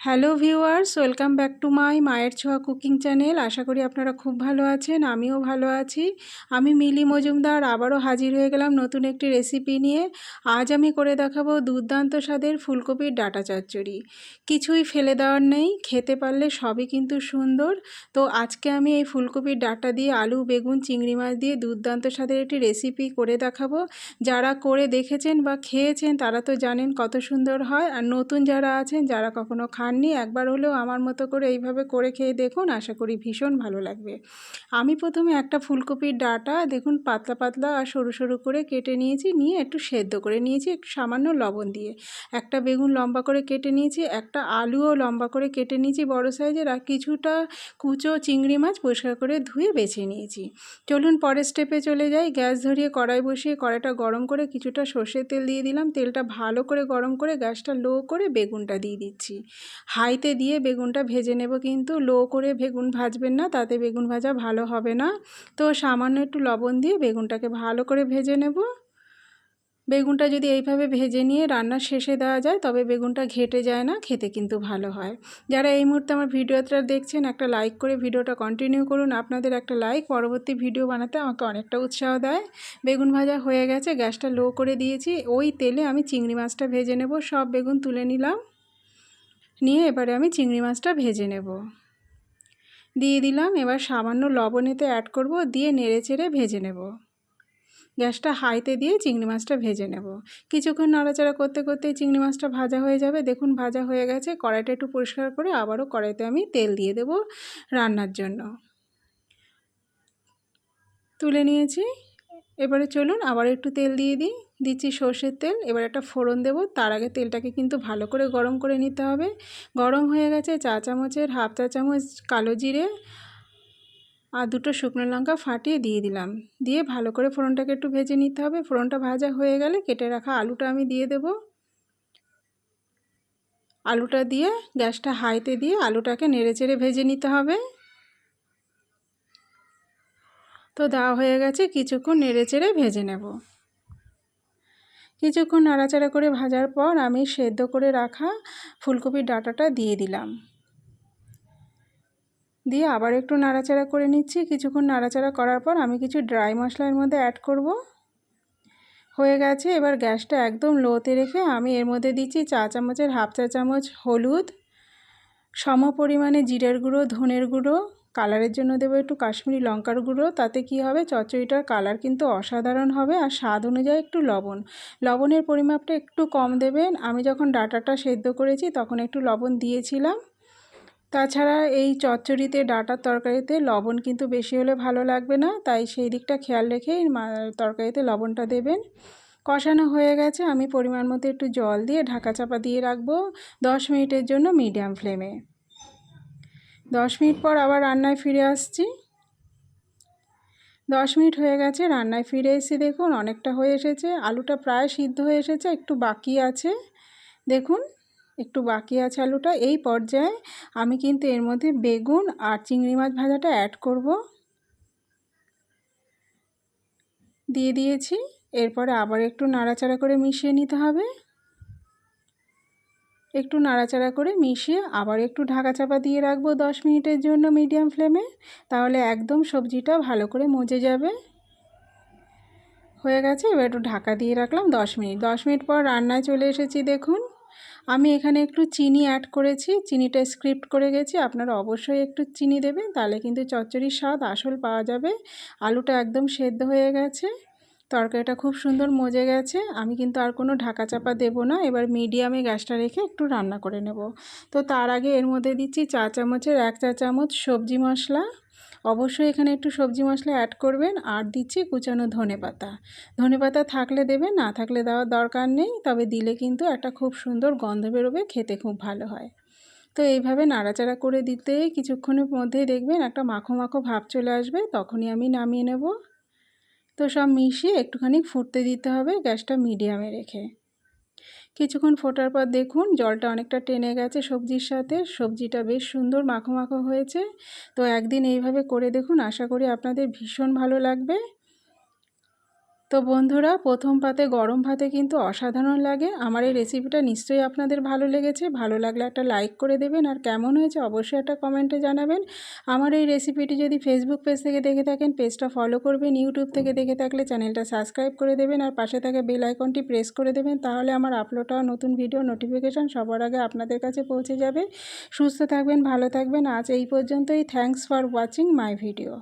Hello viewers, welcome back to my মায়ের ছোঁয়া cooking channel. আশা করি আপনারা খুব ভালো আছেন, আমিও ভালো আছি। আমি মিলি মজুমদার, আবারও হাজির হয়ে গেলাম নতুন একটি রেসিপি নিয়ে। আজ আমি করে দেখাবো দুর্দান্ত স্বাদের ফুলকপির ডাটা চচ্চড়ি। কিছুই ফেলে দেওয়ার নেই, খেতে পারলে সবই কিন্তু সুন্দর। তো আজকে আমি এই ফুলকপির ডাটা দিয়ে আলু, বেগুন, চিংড়ি মাছ দিয়ে দুর্দান্ত স্বাদের একটি রেসিপি করে দেখাবো। যারা করে দেখেছেন বা খেয়েছেন তারা তো জানেন কত সুন্দর হয়। আর নতুন যারা আছেন, যারা কখনো খাননি একবার হলেও আমার মতো করে এইভাবে করে খেয়ে দেখুন, আশা করি ভীষণ ভালো লাগবে। আমি প্রথমে একটা ফুলকপির ডাটা, দেখুন পাতলা পাতলা আর সরু সরু করে কেটে নিয়েছি, নিয়ে একটু সেদ্ধ করে নিয়েছি, একটু সামান্য লবণ দিয়ে। একটা বেগুন লম্বা করে কেটে নিয়েছি, একটা আলুও লম্বা করে কেটে নিয়েছি বড় সাইজের, আর কিছুটা কুচো চিংড়ি মাছ পরিষ্কার করে ধুয়ে বেছে নিয়েছি। চলুন পরের স্টেপে চলে যাই, গ্যাস ধরিয়ে কড়াই বসিয়ে কড়াইটা গরম করে কিছুটা সর্ষের তেল দিয়ে দিলাম, তেলটা ভালো করে গরম করে গ্যাসটা লো করে বেগুনটা দিয়ে দিচ্ছি। হাইতে দিয়ে বেগুনটা ভেজে নেব কিন্তু লো করে বেগুন ভাজবেন না, তাতে বেগুন ভাজা ভালো হবে না। তো সামান্য একটু লবণ দিয়ে বেগুনটাকে ভালো করে ভেজে নেব। বেগুনটা যদি এইভাবে ভেজে নিয়ে রান্নার শেষে দেওয়া যায়, তবে বেগুনটা ঘেটে যায় না, খেতে কিন্তু ভালো হয়। যারা এই মুহূর্তে আমার ভিডিওটা দেখছেন, একটা লাইক করে ভিডিওটা কন্টিনিউ করুন। আপনাদের একটা লাইক পরবর্তী ভিডিও বানাতে আমাকে অনেকটা উৎসাহ দেয়। বেগুন ভাজা হয়ে গেছে, গ্যাসটা লো করে দিয়েছি। ওই তেলে আমি চিংড়ি মাছটা ভেজে নেব, সব বেগুন তুলে নিলাম। নিয়ে এবারে আমি চিংড়ি মাছটা ভেজে নেব। দিয়ে দিলাম, এবার সামান্য লবণেতে অ্যাড করব, দিয়ে নেড়ে চেড়ে ভেজে নেব। গ্যাসটা হাইতে দিয়ে চিংড়ি মাছটা ভেজে নেব। কিছুক্ষণ নাড়াচাড়া করতে করতে চিংড়ি মাছটা ভাজা হয়ে যাবে। দেখুন, ভাজা হয়ে গেছে। কড়াইটা একটু পরিষ্কার করে আবারও কড়াইতে আমি তেল দিয়ে দেব রান্নার জন্য। তুলে নিয়েছি। এবারে চলুন, আবার একটু তেল দিয়ে দিই। দিচ্ছি সর্ষের তেল, এবার একটা ফোড়ন দেব। তার আগে তেলটাকে কিন্তু ভালো করে গরম করে নিতে হবে। গরম হয়ে গেছে চা চামচের হাফ চা চামচ কালো জিরে আর দুটো শুকনো লঙ্কা ফাটিয়ে দিয়ে দিলাম। দিয়ে ভালো করে ফোড়নটাকে একটু ভেজে নিতে হবে। ফোড়নটা ভাজা হয়ে গেলে কেটে রাখা আলুটা আমি দিয়ে দেব। আলুটা দিয়ে গ্যাসটা হাইতে দিয়ে আলুটাকে নেড়ে চেড়ে ভেজে নিতে হবে। তো দেওয়া হয়ে গেছে, কিছুক্ষণ নেড়ে চেড়ে ভেজে নেব। কিছুক্ষণ নাড়াচাড়া করে ভাজার পর আমি সেদ্ধ করে রাখা ফুলকপির ডাটাটা দিয়ে দিলাম। দিয়ে আবার একটু নাড়াচাড়া করে নিচ্ছি। কিছুক্ষণ নাড়াচাড়া করার পর আমি কিছু ড্রাই মশলার মধ্যে অ্যাড করব। হয়ে গেছে, এবার গ্যাসটা একদম লোতে রেখে আমি এর মধ্যে দিচ্ছি চা চামচের হাফ চা চামচ হলুদ সম পরিমাণে জিরের গুঁড়ো, ধনের গুঁড়ো কালারের জন্য দেবো একটু কাশ্মীরি লঙ্কার গুঁড়ো, তাতে কি হবে? চচ্চড়িটার কালার কিন্তু অসাধারণ হবে আর স্বাদ অনুযায়ী একটু লবণ। লবণের পরিমাপটা একটু কম দেবেন। আমি যখন ডাটাটা সেদ্ধ করেছি তখন একটু লবণ দিয়েছিলাম। তাছাড়া এই চচ্চড়িতে, ডাটার তরকারিতে লবণ কিন্তু বেশি হলে ভালো লাগবে না। তাই সেই দিকটা খেয়াল রেখেই তরকারিতে লবণটা দেবেন। কষানো হয়ে গেছে। আমি পরিমাণ মতো একটু জল দিয়ে ঢাকা চাপা দিয়ে রাখব দশ মিনিটের জন্য মিডিয়াম ফ্লেমে। দশ মিনিট পর আবার রান্নায় ফিরে আসছি। দশ মিনিট হয়ে গেছে, রান্নায় ফিরে এসে দেখুন অনেকটা হয়ে এসেছে। আলুটা প্রায় সিদ্ধ হয়ে এসেছে, একটু বাকি আছে। দেখুন, একটু বাকি আছে আলুটা। এই পর্যায়ে আমি কিন্তু এর মধ্যে বেগুন আর চিংড়ি মাছ ভাজাটা অ্যাড করব। দিয়ে দিয়েছি। এরপরে আবার একটু নাড়াচাড়া করে মিশিয়ে নিতে হবে। একটু নাড়াচাড়া করে মিশিয়ে আবার একটু ঢাকা চাপা দিয়ে রাখব দশ মিনিটের জন্য মিডিয়াম ফ্লেমে। তাহলে একদম সবজিটা ভালো করে মজে যাবে। হয়ে গেছে, এবার একটু ঢাকা দিয়ে রাখলাম দশ মিনিট। দশ মিনিট পর রান্নায় চলে এসেছি, দেখুন। আমি এখানে একটু চিনি অ্যাড করেছি, চিনিটা স্ক্রিপ্ট করে গেছি। আপনারা অবশ্যই একটু চিনি দেবেন, তাহলে কিন্তু চচ্চড়ির স্বাদ আসল পাওয়া যাবে। আলুটা একদম সেদ্ধ হয়ে গেছে। তরকারিটা খুব সুন্দর মজে গেছে। আমি কিন্তু আর কোনো ঢাকা চাপা দেবো না। এবার মিডিয়ামে গ্যাসটা রেখে একটু রান্না করে নেব। তো তার আগে এর মধ্যে দিচ্ছি চা চামচের এক চা চামচ সবজি মশলা। অবশ্যই এখানে একটু সবজি মশলা অ্যাড করবেন। আর দিচ্ছি কুচানো ধনে পাতা। ধনে পাতা থাকলে দেবেন, না থাকলে দেওয়ার দরকার নেই। তবে দিলে কিন্তু একটা খুব সুন্দর গন্ধ বেরোবে, খেতে খুব ভালো হয়। তো এইভাবে নাড়াচাড়া করে দিতে কিছুক্ষণের মধ্যেই দেখবেন একটা মাখো মাখো ভাব চলে আসবে। তখনই আমি নামিয়ে নেব। তো সব মিশিয়ে একটুখানি ফুটতে দিতে হবে গ্যাসটা মিডিয়ামে রেখে। কিছুক্ষণ ফোটার পর দেখুন জলটা অনেকটা টেনে গেছে সবজির সাথে। সবজিটা বেশ সুন্দর মাখো মাখো হয়েছে। তো একদিন এইভাবে করে দেখুন। আশা করি আপনাদের ভীষণ ভালো লাগবে। তো বন্ধুরা, প্রথম পাতে গরম ভাতে কিন্তু অসাধারণ লাগে। আমার এই রেসিপিটা নিশ্চয়ই আপনাদের ভালো লেগেছে। ভালো লাগলে একটা লাইক করে দেবেন। আর কেমন হয়েছে অবশ্যই একটা কমেন্টে জানাবেন। আমার এই রেসিপিটি যদি ফেসবুক পেজ থেকে দেখে থাকেন পেজটা ফলো করবেন। ইউটিউব থেকে দেখে থাকলে চ্যানেলটা সাবস্ক্রাইব করে দেবেন। আর পাশে থাকা বেল আইকনটি প্রেস করে দেবেন। তাহলে আমার আপলোড হওয়া নতুন ভিডিও নোটিফিকেশান সবার আগে আপনাদের কাছে পৌঁছে যাবে। সুস্থ থাকবেন, ভালো থাকবেন। আজ এই পর্যন্তই। Thanks for watching my video